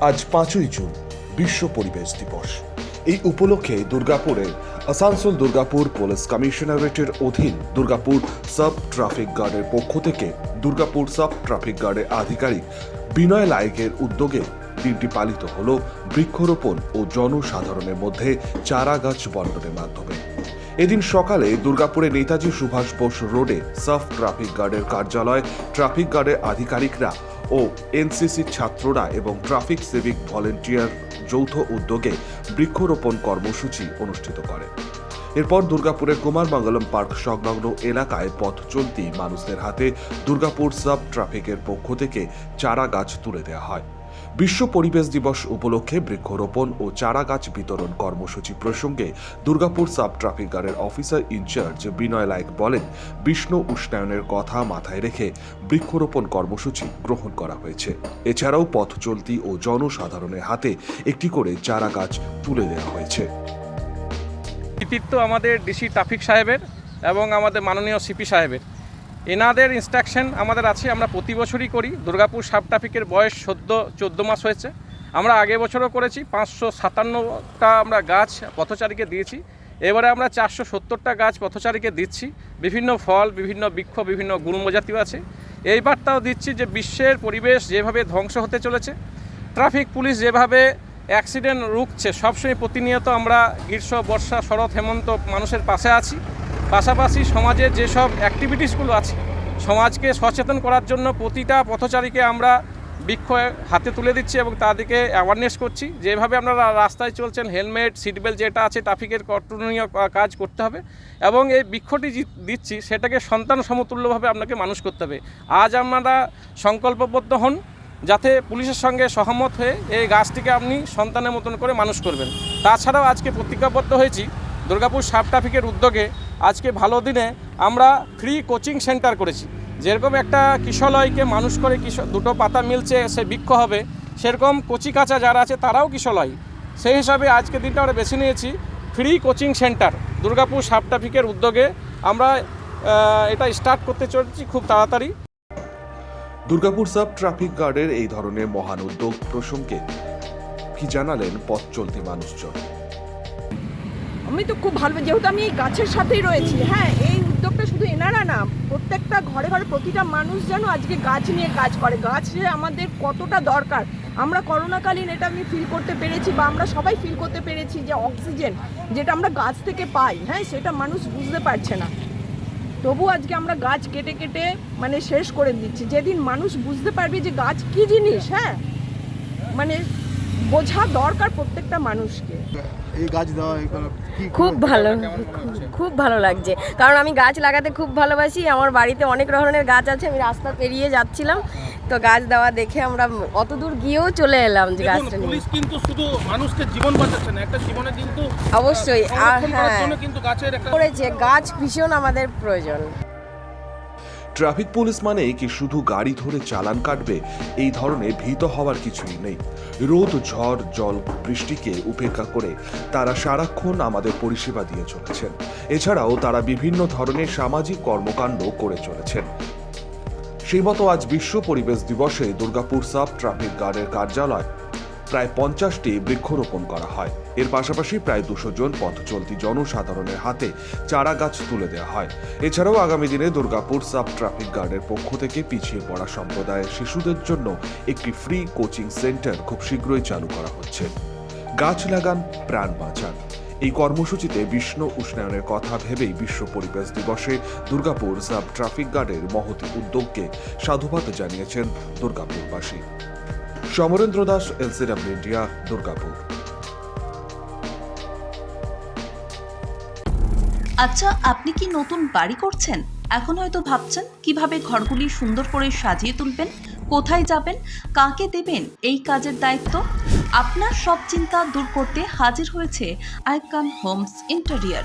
আজ পাঁচই জুন, বিশ্ব পরিবেশ দিবস। এই উপলক্ষে দুর্গাপুরের আসানসোল দুর্গাপুর পুলিশ কমিশনারেটের অধীন দুর্গাপুর সাব ট্রাফিক গার্ডের পক্ষ থেকে দুর্গাপুর সাব ট্রাফিক গার্ডের আধিকারিক বিনয় লাইকের উদ্যোগে দিনটি পালিত হল বৃক্ষরোপণ ও জনসাধারণের মধ্যে চারা গাছ বন্টনের মাধ্যমে। এদিন সকালে দুর্গাপুরে নেতাজি সুভাষ বোস রোডে সাফ ট্রাফিক গার্ডের কার্যালয় ট্রাফিক গার্ডের আধিকারিকরা ও এনসিসি ছাত্ররা এবং ট্রাফিক সিভিক ভলেন্টিয়ার যৌথ উদ্যোগে বৃক্ষরোপণ কর্মসূচি অনুষ্ঠিত করে। এরপর দুর্গাপুরের কুমার মঙ্গলম পার্ক সংলগ্ন এলাকায় পথ চলতি মানুষদের হাতে দুর্গাপুর সাব ট্রাফিকের পক্ষ থেকে চারা গাছ তুলে দেওয়া হয়। বিশ্ব পরিবেশ দিবস উপলক্ষে বৃক্ষরোপণ ও চারা গাছ বিতরণ কর্মসূচি প্রসঙ্গে দুর্গাপুর সাব ট্রাফিক গার্ডের officer in charge Binoy Laik বলেন, বিষ্ণ উষ্ণায়নের কথা মাথায় রেখে বৃক্ষরোপণ কর্মসূচি গ্রহণ করা হয়েছে। এছাড়াও পথ চলতি ও জনসাধারণের হাতে একটি করে চারা গাছ তুলে দেওয়া হয়েছে। কৃতিত্ব আমাদের ডিসি ট্রাফিক সাহেবের এবং আমাদের মাননীয় সিপি সাহেবের। এনাদের ইনস্ট্রাকশন আমাদের আছে, আমরা প্রতি বছরই করি। দুর্গাপুর সাব ট্রাফিকের বয়স চোদ্দ, চোদ্দ মাস হয়েছে। আমরা আগে বছরও করেছি, পাঁচশো সাতান্নটা আমরা গাছ পথচারীকে দিয়েছি। এবারে আমরা চারশো সত্তরটা গাছ পথচারীকে দিচ্ছি। বিভিন্ন ফল, বিভিন্ন বৃক্ষ, বিভিন্ন গুণমজাতীয় আছে। এইবারটাও দিচ্ছি যে, বিশ্বের পরিবেশ যেভাবে ধ্বংস হতে চলেছে, ট্রাফিক পুলিশ যেভাবে অ্যাক্সিডেন্ট রুখছে। সবসময় প্রতিনিয়ত আমরা গ্রীষ্ম, বর্ষা, শরৎ, হেমন্ত মানুষের পাশে আছি। পাশাপাশি সমাজের যেসব অ্যাক্টিভিটিসগুলো আছে, সমাজকে সচেতন করার জন্য প্রতিটা পথচারীকে আমরা বৃক্ষ হাতে তুলে দিচ্ছি এবং তাদেরকে অ্যাওয়ারনেস করছি। যেভাবে আপনারা রাস্তায় চলছেন হেলমেট সিট বেল্ট যেটা আছে ট্রাফিকের কর্তনীয় কাজ করতে হবে এবং এই বৃক্ষটি দিচ্ছি, সেটাকে সন্তান সমতুল্যভাবে আপনাকে মানুষ করতে হবে। আজ আপনারা সংকল্পবদ্ধ হন যাতে পুলিশের সঙ্গে সহমত হয়ে এই গাছটিকে আপনি সন্তানের মতন করে মানুষ করবেন। তাছাড়াও আজকে প্রতিজ্ঞাবদ্ধ হয়েছি দুর্গাপুর সাব ট্রাফিকের উদ্যোগে আজকে ভালো দিনে আমরা ফ্রি কোচিং সেন্টার করেছি। যেরকম একটা কিশলয়কে মানুষ করে কিশ দুটো পাতা মিলছে, সে বৃক্ষ হবে, সেরকম কচি কাঁচা যারা আছে তারাও কিশলয়। সেই হিসাবে আজকে দিনটা আমরা বেছে নিয়েছি free coaching centre Durgapur sub ট্রাফিকের উদ্যোগে আমরা এটা স্টার্ট করতে চলেছি খুব তাড়াতাড়ি। দুর্গাপুর সাব ট্রাফিক গার্ডের এই ধরনের মহান উদ্যোগ প্রসঙ্গে কি জানালেন পথ চলতি মানুষজন? আমি তো খুব ভালো, যেহেতু আমি এই গাছের সাথেই রয়েছি হ্যাঁ এই উদ্যোগটা শুধু এনারা না, প্রত্যেকটা ঘরে ঘরে প্রতিটা মানুষ যেন আজকে গাছ নিয়ে কাজ করে। গাছ আমাদের কতটা দরকার, আমরা করোনাকালীন এটা আমি ফিল করতে পেরেছি বা আমরা সবাই ফিল করতে পেরেছি যে অক্সিজেন যেটা আমরা গাছ থেকে পাই হ্যাঁ সেটা মানুষ বুঝতে পারছে না। তবু আজকে আমরা গাছ কেটে কেটে মানে শেষ করে দিচ্ছি। যেদিন মানুষ বুঝতে পারবে যে গাছ কি জিনিস হ্যাঁ? মানে বোঝা দরকার প্রত্যেকটা মানুষকে। এই গাছ দেওয়া খুব ভালো খুব ভালো লাগছে। কারণ আমি গাছ লাগাতে খুব ভালোবাসি আমার বাড়িতে অনেক ধরনের গাছ আছে আমি রাস্তা পেরিয়ে যাচ্ছিলাম। তো গাছ দেওয়া দেখে আমরা অত দূর গিয়েও চলে এলাম যে গাছটা নিয়ে। পুলিশ কিন্তু শুধু মানুষকে জীবন বাঁচাচ্ছে না একটা জীবনে কিন্তু অবশ্যই আর হ্যাঁ। কিন্তু গাছের একটা করেছে গাছ ভীষণ আমাদের প্রয়োজন। ট্রাফিক পুলিশ মানে কি শুধু গাড়ি ধরে চালান কাটবে? এই ধরনের ভীত হওয়ার কিছুই নেই। রোদ, ঝড়, জল, বৃষ্টিকে উপেক্ষা করে তারা সারাক্ষণ আমাদের পরিষেবা দিয়ে চলেছেন। এছাড়াও তারা বিভিন্ন ধরনের সামাজিক কর্মকাণ্ড করে চলেছেন। সেই মতো আজ বিশ্ব পরিবেশ দিবসে দুর্গাপুর সাব ট্রাফিক গার্ডের কার্যালয় প্রায় পঞ্চাশটি বৃক্ষরোপণ করা হয়। এর পাশাপাশি প্রায় দুশো জন পথ চলতি জনসাধারণের হাতে চারা গাছ তুলে দেওয়া হয়। এছাড়াও আগামী দিনে দুর্গাপুর সাব ট্রাফিক গার্ডের পক্ষ থেকে পিছিয়ে পড়া সম্প্রদায়ের শিশুদের জন্য একটি ফ্রি কোচিং সেন্টার খুব শীঘ্রই চালু করা হচ্ছে। গাছ লাগান, প্রাণ বাঁচান। এই কর্মসূচিতে বিষ্ণু উষ্ণায়নের কথা ভেবেই বিশ্ব পরিবেশ দিবসে দুর্গাপুর সাব ট্রাফিক গার্ডের মহতি উদ্যোগকে সাধুবাদ জানিয়েছেন দুর্গাপুরবাসী। Samarendra Das, L C W India, Durgapur. আচ্ছা আপনি কি নতুন বাড়ি করছেন? এখন হয়তো ভাবছেন, কীভাবে ঘরগুলি সুন্দর করে সাজিয়ে তুলবেন, কোথায় যাবেন, কাকে দেবেন, এই কাজের দায়িত্ব? আপনার সব চিন্তা দূর করতে হাজির হয়েছে Icon homes interior.